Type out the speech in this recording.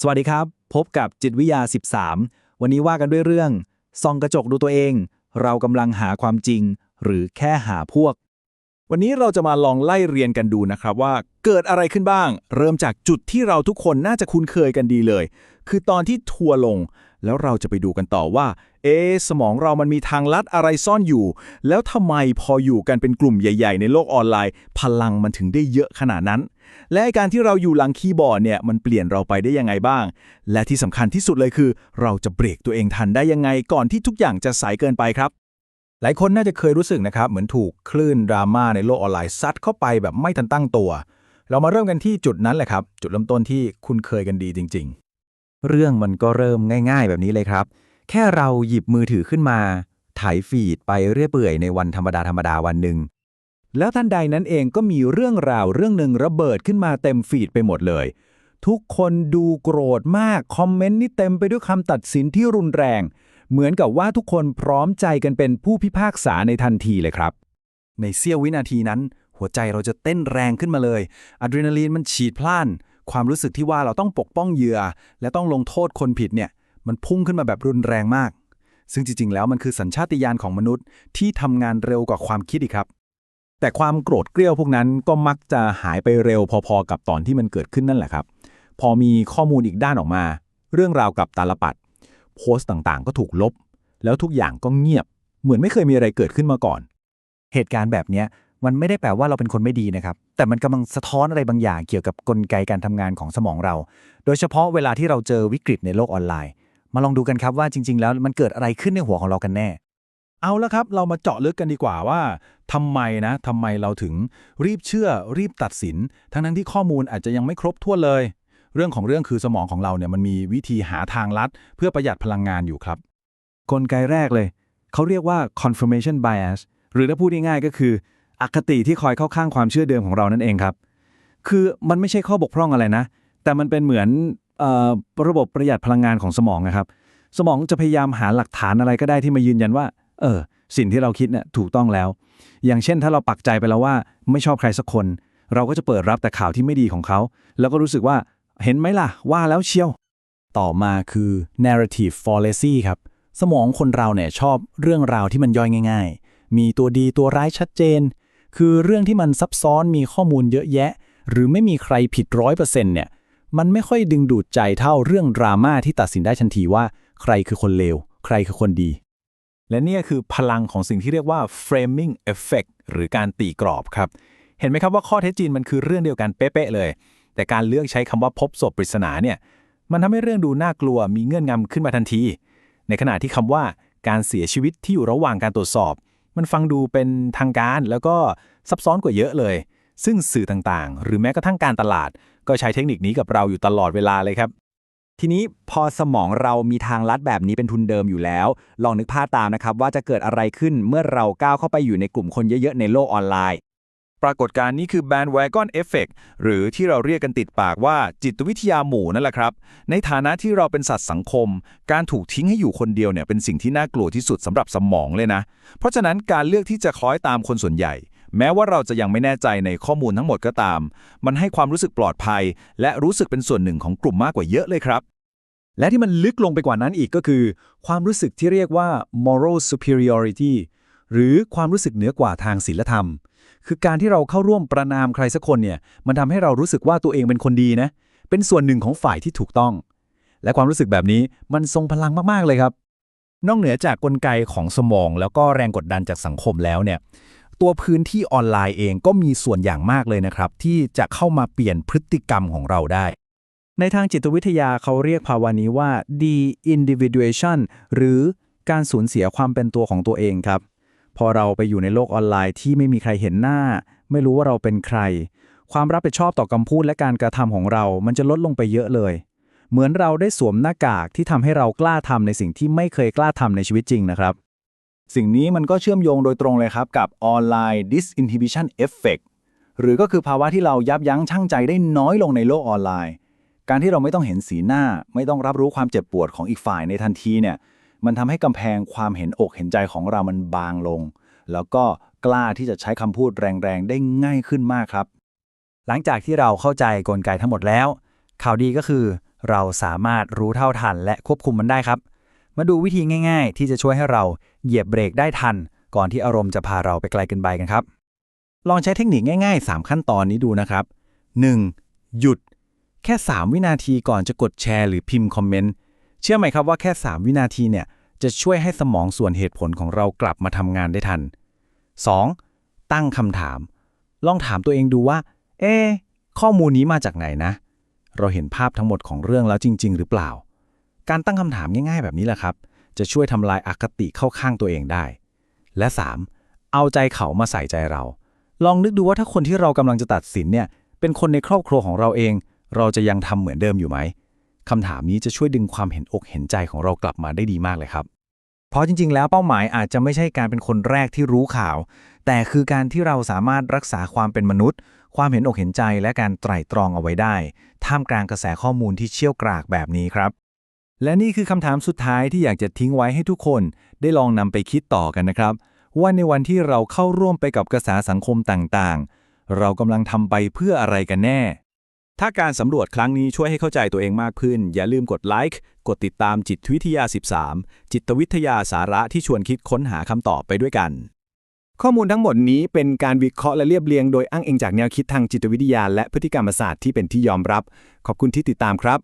สวัสดีครับ พบกับจิตวิทยา 13 วันนี้ว่ากันด้วยเรื่องส่องกระจกดูตัวเอง เรากำลังหาความจริง หรือแค่หาพวก วันนี้เราจะมาลองไล่เรียนกันดูนะครับว่าเกิดอะไรขึ้นบ้าง เริ่มจากจุดที่เราทุกคนน่าจะคุ้นเคยกันดีเลย คือตอนที่ทัวร์ลง แล้วเราจะไปดูกันต่อว่า เอะสมองเรามันมีทางลัดอะไรซ่อนอยู่ แล้วทำไมพออยู่กันเป็นกลุ่มใหญ่ ๆ ในโลกออนไลน์ พลังมันถึงได้เยอะขนาดนั้น และการที่เราอยู่หลังคีย์บอร์ดเนี่ยมันเปลี่ยนเราไปได้ยังไงบ้าง และที่สำคัญที่สุดเลยคือ เราจะเบรกตัวเองทันได้ยังไงก่อนที่ทุกอย่างจะสายเกินไปครับ หลายคนน่าจะเคยรู้สึกนะครับเหมือนถูกคลื่นดราม่าในโลกออนไลน์ซัดเข้าไปแบบไม่ทันตั้งตัว เรามาเริ่มกันที่จุดนั้นแหละครับ จุดเริ่มต้นที่คุณเคยกันดีจริง ๆ เรื่องมันก็เริ่มง่าย ๆ แบบนี้เลยครับ แค่เราหยิบมือถือขึ้นมาถ่ายฟีดไปเรื่อยเปื่อยในวันธรรมดาธรรมดาวันหนึ่งแล้วท่านใดนั้นเองก็มีเรื่องราวเรื่องหนึ่งระเบิดขึ้นมาเต็มฟีดไปหมดเลย ทุกคนดูโกรธมาก คอมเมนต์นี่เต็มไปด้วยคำตัดสินที่รุนแรง เหมือนกับว่าทุกคนพร้อมใจกันเป็นผู้พิพากษาในทันทีเลยครับ ในเสี้ยววินาทีนั้น หัวใจเราจะเต้นแรงขึ้นมาเลยอะดรีนาลีนมันฉีดพล่าน ความรู้สึกที่ว่าเราต้องปกป้องเหยื่อ และต้องลงโทษคนผิดเนี่ย มันพุ่งขึ้นมาแบบรุนแรงมาก ซึ่งจริง ๆ แล้วมันคือสัญชาตญาณของมนุษย์ที่ทำงานเร็วกว่าความคิดอีกครับ แต่ความโกรธเกรี้ยวพวกนั้นก็มักจะหายไปเร็วพอๆ กับตอนที่มันเกิดขึ้นนั่นแหละครับ พอมีข้อมูลอีกด้านออกมา เรื่องราวกับตาลปัดโพสต์ต่างๆ ก็ถูกลบ แล้วทุกอย่างก็เงียบ เหมือนไม่เคยมีอะไรเกิดขึ้นมาก่อน เหตุการณ์แบบเนี้ย มันไม่ได้แปลว่าเราเป็นคนไม่ดีนะครับ แต่มันกำลังสะท้อนอะไรบางอย่างเกี่ยวกับกลไกการทำงานของสมองเรา โดยเฉพาะเวลาที่เราเจอวิกฤตในโลกออนไลน์ มาลองดูกันครับว่าจริง ๆ แล้วมันเกิดอะไรขึ้นในหัวของเรากันแน่ เอาละครับ เรามาเจาะลึกกันดีกว่าว่าทำไมนะทำไมเราถึงรีบเชื่อ รีบตัดสิน ทั้งทั้งที่ข้อมูลอาจจะยังไม่ครบถ้วนเลย เรื่องของเรื่องคือสมองของเราเนี่ยมันมีวิธีหาทางลัด เพื่อประหยัดพลังงานอยู่ครับ กลไกแรกเลย เขาเรียกว่า confirmation bias หรือถ้าพูดง่ายๆก็คือ อคติที่คอยเข้าข้างความเชื่อเดิมของเรานั่นเองครับ คือมันไม่ใช่ข้อบกพร่องอะไรนะ แต่มันเป็นเหมือนออระบบประหยัดพลังงานของสมองนะครับ สมองจะพยายามหาหลักฐานอะไรก็ได้ที่มายืนยันว่า เออ สิ่งที่เราคิดเนี่ยถูกต้องแล้ว อย่างเช่น ถ้าเราปักใจไปแล้วว่าไม่ชอบใครสักคน เราก็จะเปิดรับแต่ข่าวที่ไม่ดีของเขา แล้วก็รู้สึกว่าเห็นไหมล่ะ ว่าแล้วเชียว ต่อมาคือ narrative fallacy ครับ สมองคนเราเนี่ยชอบเรื่องราวที่มันย่อยง่าย ๆ มีตัวดีตัวร้ายชัดเจน คือเรื่องที่มันซับซ้อนมีข้อมูลเยอะแยะ หรือไม่มีใครผิดร้อยเปอร์เซ็นต์เนี่ยมันไม่ค่อยดึงดูดใจเท่าเรื่องดราม่าที่ตัดสินได้ทันทีว่า ใครคือคนเลว ใครคือคนดี และนี่คือพลังของสิ่งที่เรียกว่า framing effect หรือการตีกรอบครับ เห็นไหมครับว่าข้อเท็จจริงมันคือเรื่องเดียวกันเป๊ะๆเลย แต่การเลือกใช้คำว่าพบศพปริศนาเนี่ยมันทำให้เรื่องดูน่ากลัวมีเงื่อนงำขึ้นมาทันที ในขณะที่คำว่าการเสียชีวิตที่อยู่ระหว่างการตรวจสอบ มันฟังดูเป็นทางการแล้วก็ซับซ้อนกว่าเยอะเลย ซึ่งสื่อต่างๆ หรือแม้กระทั่งการตลาด ก็ใช้เทคนิคนี้กับเราอยู่ตลอดเวลาเลยครับ ทีนี้พอสมองเรามีทางลัดแบบนี้เป็นทุนเดิมอยู่แล้ว ลองนึกภาพตามนะครับว่าจะเกิดอะไรขึ้นเมื่อเราก้าวเข้าไปอยู่ในกลุ่มคนเยอะๆในโลกออนไลน์ รากฏการณ์นี้คือ bandwagon effect หรือที่เราเรียกกันติดปากว่าจิตวิทยาหมู่นั่นแหละครับ ในฐานะที่เราเป็นสัตว์สังคม การถูกทิ้งให้อยู่คนเดียวเนี่ยเป็นสิ่งที่น่ากลัวที่สุดสำหรับสมองเลยนะ เพราะฉะนั้นการเลือกที่จะคล้อยตามคนส่วนใหญ่ แม้ว่าเราจะยังไม่แน่ใจในข้อมูลทั้งหมดก็ตาม มันให้ความรู้สึกปลอดภัย และรู้สึกเป็นส่วนหนึ่งของกลุ่มมากกว่าเยอะเลยครับและที่มันลึกลงไปกว่านั้นอีกก็คือ ความรู้สึกที่เรียกว่า moral superiority หรือความรู้สึกเหนือกว่าทางศีลธรรม คือการที่เราเข้าร่วมประนามใครสักคนเนี่ยมันทำให้เรารู้สึกว่าตัวเองเป็นคนดีนะ เป็นส่วนหนึ่งของฝ่ายที่ถูกต้อง และความรู้สึกแบบนี้มันทรงพลังมากๆเลยครับ นอกเหนือจากกลไกของสมอง แล้วก็แรงกดดันจากสังคมแล้วเนี่ยตัวพื้นที่ออนไลน์เองก็มีส่วนอย่างมากเลยนะครับ ที่จะเข้ามาเปลี่ยนพฤติกรรมของเราได้ ในทางจิตวิทยาเขาเรียกภาวะนี้ว่า de-individuation หรือการสูญเสียความเป็นตัวของตัวเองครับ พอเราไปอยู่ในโลกออนไลน์ที่ไม่มีใครเห็นหน้า ไม่รู้ว่าเราเป็นใคร ความรับผิดชอบต่อคำพูดและการกระทำของเรา มันจะลดลงไปเยอะเลย เหมือนเราได้สวมหน้ากากที่ทำให้เรากล้าทำในสิ่งที่ไม่เคยกล้าทำในชีวิตจริงนะครับ สิ่งนี้มันก็เชื่อมโยงโดยตรงเลยครับกับออนไลน์ disinhibition effect หรือก็คือภาวะที่เรายับยั้งชั่งใจได้น้อยลงในโลกออนไลน์ การที่เราไม่ต้องเห็นสีหน้า ไม่ต้องรับรู้ความเจ็บปวดของอีกฝ่ายในทันทีเนี่ย มันทำให้กำแพงความเห็นอกเห็นใจของเรามันบางลง แล้วก็กล้าที่จะใช้คำพูดแรงๆ ได้ง่ายขึ้นมากครับ หลังจากที่เราเข้าใจกลไกทั้งหมดแล้ว ข่าวดีก็คือ เราสามารถรู้เท่าทันและควบคุมมันได้ครับ มาดูวิธีง่าย ๆ ที่จะช่วยให้เราเหยียบเบรกได้ทัน ก่อนที่อารมณ์จะพาเราไปไกลเกินไปกันครับ ลองใช้เทคนิคง่ายๆ 3 ขั้นตอนนี้ดูนะครับ 1. หยุด แค่ 3 วินาทีก่อนจะกดแชร์หรือพิมพ์คอมเมนต์ ชื่อไหมครับว่าแค่ 3 วินาทีเนี่ยจะช่วยให้สมองส่วนเหตุผลของเรากลับมาทำงานได้ทัน 2. ตั้งคำถาม ลองถามตัวเองดูว่า เอ๊ข้อมูลนี้มาจากไหนนะ เราเห็นภาพทั้งหมดของเรื่องแล้วจริง ๆ หรือเปล่า การตั้งคำถามง่าย ๆ แบบนี้แหละครับ จะช่วยทำลายอคติเข้าข้างตัวเองได้ และ 3. เอาใจเขามาใส่ใจเรา ลองนึกดูว่าถ้าคนที่เรากำลังจะตัดสินเนี่ยเป็นคนในครอบครัวของเราเอง เราจะยังทำเหมือนเดิมอยู่ไหม คำถามนี้จะช่วยดึงความเห็นอกเห็นใจของเรากลับมาได้ดีมากเลยครับ เพราะจริง ๆ แล้วเป้าหมายอาจจะไม่ใช่การเป็นคนแรกที่รู้ข่าว แต่คือการที่เราสามารถรักษาความเป็นมนุษย์ ความเห็นอกเห็นใจและการไตร่ตรองเอาไว้ได้ ท่ามกลางกระแสข้อมูลที่เชี่ยวกรากแบบนี้ครับ และนี่คือคำถามสุดท้ายที่อยากจะทิ้งไว้ให้ทุกคน ได้ลองนำไปคิดต่อกันนะครับ ว่าในวันที่เราเข้าร่วมไปกับกระแสสังคมต่างๆ เรากำลังทำไปเพื่ออะไรกันแน่ ถ้าการสำรวจครั้งนี้ช่วยให้เข้าใจตัวเองมากขึ้น อย่าลืมกดไลค์ กดติดตามจิตวิทยา 13 จิตวิทยาสาระที่ชวนคิดค้นหาคำตอบไปด้วยกัน ข้อมูลทั้งหมดนี้เป็นการวิเคราะห์และเรียบเรียงโดยอ้างอิงจากแนวคิดทางจิตวิทยาและพฤติกรรมศาสตร์ที่เป็นที่ยอมรับ ขอบคุณที่ติดตามครับ